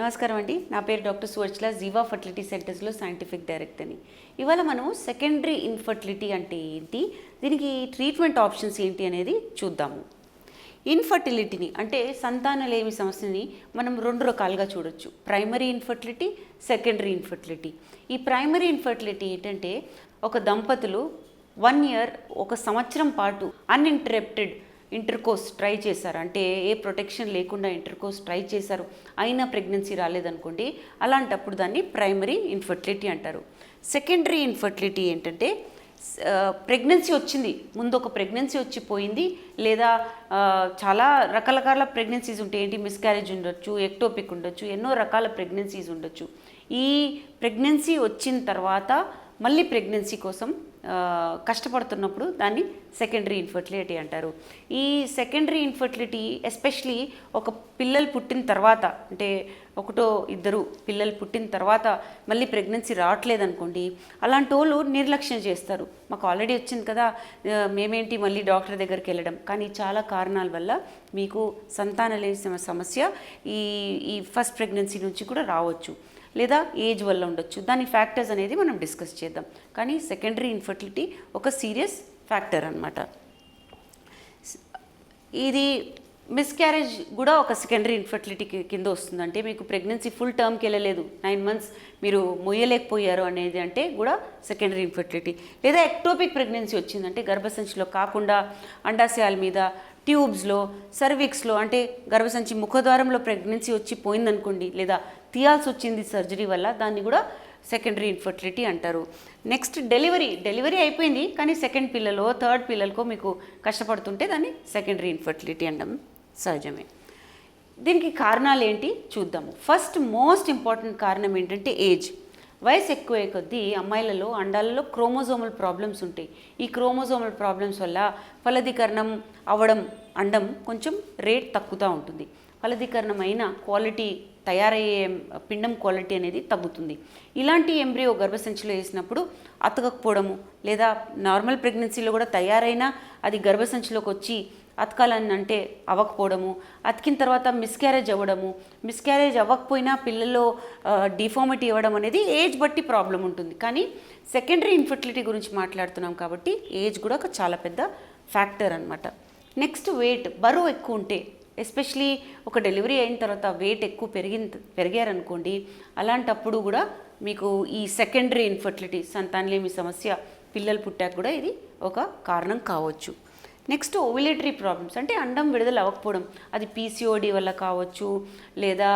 నమస్కారం అండి. నా పేరు డాక్టర్ సువర్చల జీవా ఫర్టిలిటీ సెంటర్స్లో సైంటిఫిక్ డైరెక్టర్ని. ఇవాళ మనం సెకండరీ ఇన్ఫర్టిలిటీ అంటే ఏంటి? దీనికి ట్రీట్మెంట్ ఆప్షన్స్ ఏంటి అనేది చూద్దాము. ఇన్ఫర్టిలిటీని అంటే సంతానలేమి సమస్యని మనం రెండు రకాలుగా చూడొచ్చు. Primary infertility secondary infertility. ఈ ప్రైమరీ ఇన్ఫర్టిలిటీ ఏంటంటే ఒక దంపతులు వన్ ఇయర్ ఒక సంవత్సరం పాటు అన్ఇంటరప్టెడ్ ఇంటర్కోర్స్ ట్రై చేశారు. అంటే ఏ ప్రొటెక్షన్ లేకుండా ఇంటర్కోర్స్ ట్రై చేశారు. అయినా ప్రెగ్నెన్సీ రాలేదనుకోండి అలాంటప్పుడు దాన్ని ప్రైమరీ ఇన్ఫర్టిలిటీ అంటారు. సెకండరీ ఇన్ఫర్టిలిటీ ఏంటంటే ప్రెగ్నెన్సీ వచ్చింది. ముందు ఒక ప్రెగ్నెన్సీ వచ్చి పోయింది లేదా చాలా రకరకాల ప్రెగ్నెన్సీస్ ఉంటాయి. ఏంటి? మిస్క్యారేజ్ ఉండొచ్చు ఎక్టోపిక్ ఉండొచ్చు ఎన్నో రకాల ప్రెగ్నెన్సీస్ ఉండొచ్చు. ఈ ప్రెగ్నెన్సీ వచ్చిన తర్వాత మళ్ళీ ప్రెగ్నెన్సీ కోసం కష్టపడుతున్నప్పుడు దాన్ని సెకండరీ ఇన్ఫర్టిలిటీ అంటారు. ఈ సెకండరీ ఇన్ఫర్టిలిటీ ఎస్పెషలీ ఒక పిల్లలు పుట్టిన తర్వాత అంటే ఒకటో ఇద్దరు పిల్లలు పుట్టిన తర్వాత మళ్ళీ ప్రెగ్నెన్సీ రావట్లేదు అనుకోండి అలాంటి వాళ్ళు నిర్లక్ష్యం చేస్తారు. మాకు ఆల్రెడీ వచ్చింది కదా మేమేంటి మళ్ళీ డాక్టర్ దగ్గరికి వెళ్ళడం. కానీ చాలా కారణాల వల్ల మీకు సంతానలేని సమస్య ఈ ఈ ఫస్ట్ ప్రెగ్నెన్సీ నుంచి కూడా రావచ్చు. లేదా ఏజ్ వల్ల ఉండొచ్చు. దాని ఫ్యాక్టర్స్ అనేది మనం డిస్కస్ చేద్దాం. కానీ సెకండరీ ఇన్ఫర్టిలిటీ ఒక సీరియస్ ఫ్యాక్టర్ అన్నమాట. ఇది మిస్క్యారేజ్ కూడా ఒక సెకండరీ ఇన్ఫర్టిలిటీ కింద వస్తుంది. అంటే మీకు ప్రెగ్నెన్సీ ఫుల్ టర్మ్కి వెళ్ళలేదు. నైన్ మంత్స్ మీరు మొయ్యలేకపోయారు అనేది అంటే కూడా సెకండరీ ఇన్ఫర్టిలిటీ లేదా ఎక్టోపిక్ ప్రెగ్నెన్సీ వచ్చిందంటే గర్భసంచిలో కాకుండా అండాశయాల మీద ట్యూబ్స్లో సర్విక్స్లో అంటే గర్భసంచి ముఖద్వారంలో ప్రెగ్నెన్సీ వచ్చి పోయిందనుకోండి లేదా తీయాల్సి వచ్చింది సర్జరీ వల్ల దాన్ని కూడా సెకండరీ ఇన్ఫర్టిలిటీ అంటారు. నెక్స్ట్ డెలివరీ డెలివరీ అయిపోయింది కానీ సెకండ్ పిల్లలో థర్డ్ పిల్లలకో మీకు కష్టపడుతుంటే దాన్ని సెకండరీ ఇన్ఫర్టిలిటీ అనడం సహజమే. దీనికి కారణాలు ఏంటి? చూద్దాము. ఫస్ట్ మోస్ట్ ఇంపార్టెంట్ కారణం ఏంటంటే ఏజ్ వయసు ఎక్కువే కొద్దీ అమ్మాయిలలో అండాలలో క్రోమోజోమల్ ప్రాబ్లమ్స్ ఉంటాయి. ఈ క్రోమోజోమల్ ప్రాబ్లమ్స్ వల్ల ఫలదీకరణం అవ్వడం అండం కొంచెం రేట్ తగ్గుతూ ఉంటుంది. ఫలదీకరణం అయిన క్వాలిటీ తయారయ్యే పిండం క్వాలిటీ అనేది తగ్గుతుంది. ఇలాంటి ఎంబ్రియో గర్భసంచిలో వేసినప్పుడు అతకకపోవడము లేదా నార్మల్ ప్రెగ్నెన్సీలో కూడా తయారైనా అది గర్భసంచిలోకి వచ్చి అతకాలని అంటే అవ్వకపోవడము అతికిన తర్వాత మిస్క్యారేజ్ అవ్వడము మిస్క్యారేజ్ అవ్వకపోయినా పిల్లల్లో డిఫార్మిటీ ఇవ్వడం అనేది ఏజ్ బట్టి ప్రాబ్లం ఉంటుంది. కానీ సెకండరీ ఇన్ఫర్టిలిటీ గురించి మాట్లాడుతున్నాం కాబట్టి ఏజ్ కూడా ఒక చాలా పెద్ద ఫ్యాక్టర్ అన్నమాట. నెక్స్ట్ వెయిట్ బరువు ఎక్కువ ఉంటే ఎస్పెషలీ ఒక డెలివరీ అయిన తర్వాత వెయిట్ ఎక్కువ పెరిగిన పెరిగారనుకోండి అలాంటప్పుడు కూడా మీకు ఈ సెకండరీ ఇన్ఫర్టిలిటీ సంతానలేమి సమస్య పిల్లలు పుట్టాక కూడా ఇది ఒక కారణం కావచ్చు. నెక్స్ట్ ఓవిలేటరీ ప్రాబ్లమ్స్ అంటే అండం విడుదల అవ్వకపోవడం అది పీసీఓడి వల్ల కావచ్చు లేదా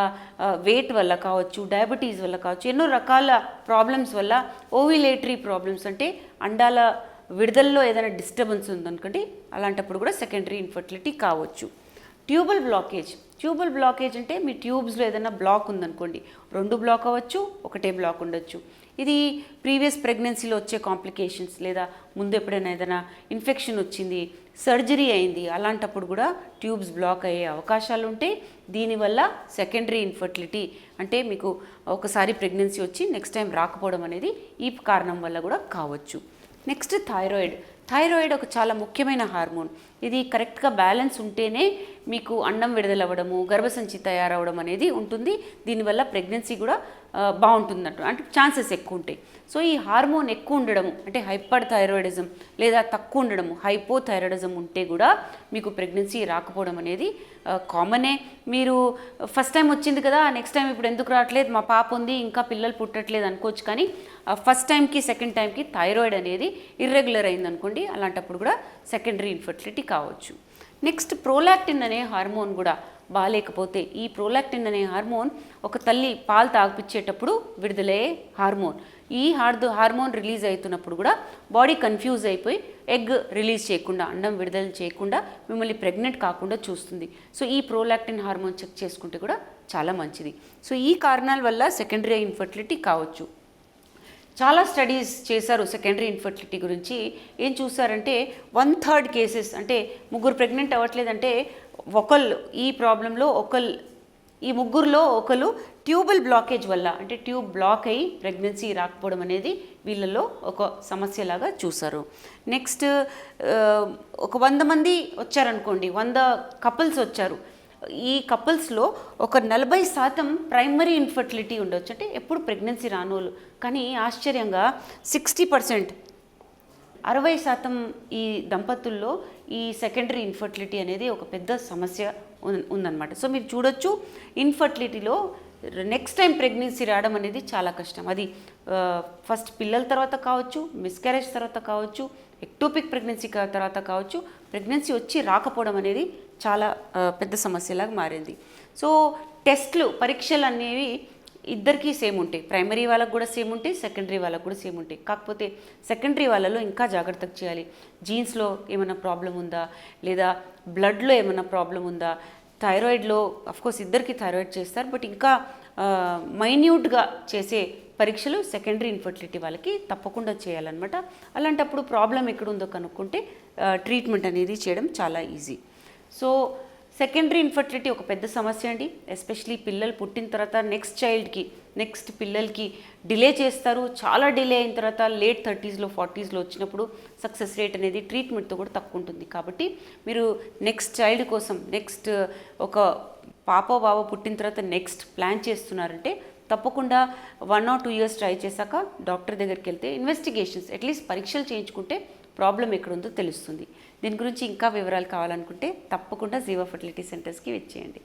వెయిట్ వల్ల కావచ్చు డయాబెటీస్ వల్ల కావచ్చు ఎన్నో రకాల ప్రాబ్లమ్స్ వల్ల ఓవిలేటరీ ప్రాబ్లమ్స్ అంటే అండాల విడుదలలో ఏదైనా డిస్టర్బెన్స్ ఉందనుకోండి అలాంటప్పుడు కూడా సెకండరీ ఇన్ఫర్టిలిటీ కావచ్చు. Tubal blockage. ట్యూబల్ బ్లాకేజ్ అంటే మీ ట్యూబ్స్లో ఏదైనా బ్లాక్ ఉందనుకోండి. రెండు బ్లాక్ అవ్వచ్చు ఒకటే బ్లాక్ ఉండొచ్చు. ఇది ప్రీవియస్ ప్రెగ్నెన్సీలో వచ్చే కాంప్లికేషన్స్ లేదా ముందు ఎప్పుడైనా ఏదైనా ఇన్ఫెక్షన్ వచ్చింది సర్జరీ అయింది అలాంటప్పుడు కూడా ట్యూబ్స్ బ్లాక్ అయ్యే అవకాశాలు ఉంటాయి దీనివల్ల సెకండరీ ఇన్ఫర్టిలిటీ అంటే మీకు ఒకసారి ప్రెగ్నెన్సీ వచ్చి నెక్స్ట్ టైం రాకపోవడం అనేది ఈ కారణం వల్ల కూడా కావచ్చు. Next thyroid. థైరాయిడ్ ఒక చాలా ముఖ్యమైన హార్మోన్. ఇది కరెక్ట్గా బ్యాలెన్స్ ఉంటేనే మీకు అన్నం విడుదలవ్వడము గర్భసంచి తయారవడం అనేది ఉంటుంది. దీనివల్ల ప్రెగ్నెన్సీ కూడా బాగుంటుందంట బాగుంటుందట. అంటే ఛాన్సెస్ ఎక్కువ ఉంటాయి. సో ఈ హార్మోన్ ఎక్కువ ఉండడము అంటే హైపర్ థైరాయిడిజం లేదా తక్కువ ఉండడము హైపో థైరాయిడిజం ఉంటే కూడా మీకు ప్రెగ్నెన్సీ రాకపోవడం అనేది కామనే. మీరు ఫస్ట్ టైం వచ్చింది కదా నెక్స్ట్ టైం ఇప్పుడు ఎందుకు రావట్లేదు? మా పాప ఉంది ఇంకా పిల్లలు పుట్టట్లేదు అనుకోవచ్చు కానీ ఫస్ట్ టైంకి సెకండ్ టైంకి థైరాయిడ్ అనేది ఇర్రెగ్యులర్ అయింది అనుకోండి అలాంటప్పుడు కూడా సెకండరీ ఇన్ఫర్టిలిటీ కావచ్చు. నెక్స్ట్ ప్రోలాక్టిన్ అనే హార్మోన్ కూడా బాగాలేకపోతే ఈ ప్రోలాక్టిన్ అనే హార్మోన్ ఒక తల్లి పాలు తాగిపించేటప్పుడు విడుదలయ్యే హార్మోన్ ఈ హార్దో హార్మోన్ రిలీజ్ అవుతున్నప్పుడు కూడా బాడీ కన్ఫ్యూజ్ అయిపోయి ఎగ్ రిలీజ్ చేయకుండా అండం విడుదల చేయకుండా మిమ్మల్ని ప్రెగ్నెంట్ కాకుండా చూస్తుంది. సో ఈ ప్రోలాక్టిన్ హార్మోన్ చెక్ చేసుకుంటే కూడా చాలా మంచిది. సో ఈ కారణాల వల్ల సెకండరీ ఇన్ఫర్టిలిటీ కావచ్చు. చాలా స్టడీస్ చేశారు సెకండరీ ఇన్ఫర్టిలిటీ గురించి. ఏం చూసారంటే వన్ థర్డ్ కేసెస్ అంటే ముగ్గురు ప్రెగ్నెంట్ అవ్వట్లేదంటే ఒకళ్ళు ఈ ప్రాబ్లంలో ఒకళ్ళు ఈ ముగ్గురులో ఒకరు ట్యూబల్ బ్లాకేజ్ వల్ల అంటే ట్యూబ్ బ్లాక్ అయ్యి ప్రెగ్నెన్సీ రాకపోవడం అనేది వీళ్ళలో ఒక సమస్యలాగా చూసారు నెక్స్ట్ ఒక వంద మంది వచ్చారనుకోండి వంద కపుల్స్ వచ్చారు. ఈ కపుల్స్లో ఒక నలభై శాతం ప్రైమరీ ఇన్ఫర్టిలిటీ ఉండొచ్చు. అంటే ఎప్పుడు ప్రెగ్నెన్సీ రానోళ్ళు. కానీ ఆశ్చర్యంగా సిక్స్టీ పర్సెంట్ అరవై శాతం ఈ దంపతుల్లో ఈ సెకండరీ ఇన్ఫర్టిలిటీ అనేది ఒక పెద్ద సమస్య ఉందన్నమాట. సో మీరు చూడొచ్చు ఇన్ఫర్టిలిటీలో నెక్స్ట్ టైం ప్రెగ్నెన్సీ రావడం అనేది చాలా కష్టం. అది ఫస్ట్ పిల్లల తర్వాత కావచ్చు మిస్క్యారేజ్ తర్వాత కావచ్చు ఎక్టోపిక్ ప్రెగ్నెన్సీ తర్వాత కావచ్చు ప్రెగ్నెన్సీ వచ్చి రాకపోవడం అనేది చాలా పెద్ద సమస్యలాగా మారింది. సో టెస్ట్లు పరీక్షలు అనేవి ఇద్దరికీ సేమ్ ఉంటాయి. ప్రైమరీ వాళ్ళకు కూడా సేమ్ ఉంటాయి సెకండరీ వాళ్ళకు కూడా సేమ్ ఉంటాయి. కాకపోతే సెకండరీ వాళ్ళలో ఇంకా జాగ్రత్తగా చేయాలి. జీన్స్లో ఏమైనా ప్రాబ్లం ఉందా? లేదా బ్లడ్లో ఏమైనా ప్రాబ్లం ఉందా? థైరాయిడ్లో అఫ్కోర్స్ ఇద్దరికి థైరాయిడ్ చేస్తారు. బట్ ఇంకా మైన్యూట్గా చేసే పరీక్షలు సెకండరీ ఇన్ఫర్టిలిటీ వాళ్ళకి తప్పకుండా చేయాలన్నమాట. అలాంటప్పుడు ప్రాబ్లం ఎక్కడుందో కనుక్కుంటే ట్రీట్మెంట్ అనేది చేయడం చాలా ఈజీ. సో సెకండరీ ఇన్ఫర్టిలిటీ ఒక పెద్ద సమస్య అండి. ఎస్పెషలీ పిల్లలు పుట్టిన తర్వాత నెక్స్ట్ చైల్డ్కి నెక్స్ట్ పిల్లలకి డిలే చేస్తారు. చాలా డిలే అయిన తర్వాత లేట్ థర్టీస్లో ఫార్టీస్లో వచ్చినప్పుడు సక్సెస్ రేట్ అనేది ట్రీట్మెంట్తో కూడా తక్కువ ఉంటుంది. కాబట్టి మీరు నెక్స్ట్ చైల్డ్ కోసం నెక్స్ట్ ఒక పాప బావ పుట్టిన తర్వాత నెక్స్ట్ ప్లాన్ చేస్తున్నారంటే తప్పకుండా one or two years try చేశాక డాక్టర్ దగ్గరికి వెళ్తే ఇన్వెస్టిగేషన్స్ అట్లీస్ట్ పరీక్షలు చేయించుకుంటే ప్రాబ్లం ఎక్కడుందో తెలుస్తుంది. దీని గురించి ఇంకా వివరాలు కావాలనుకుంటే తప్పకుండా జీవో ఫర్టిలిటీ సెంటర్స్కి వచ్చేయండి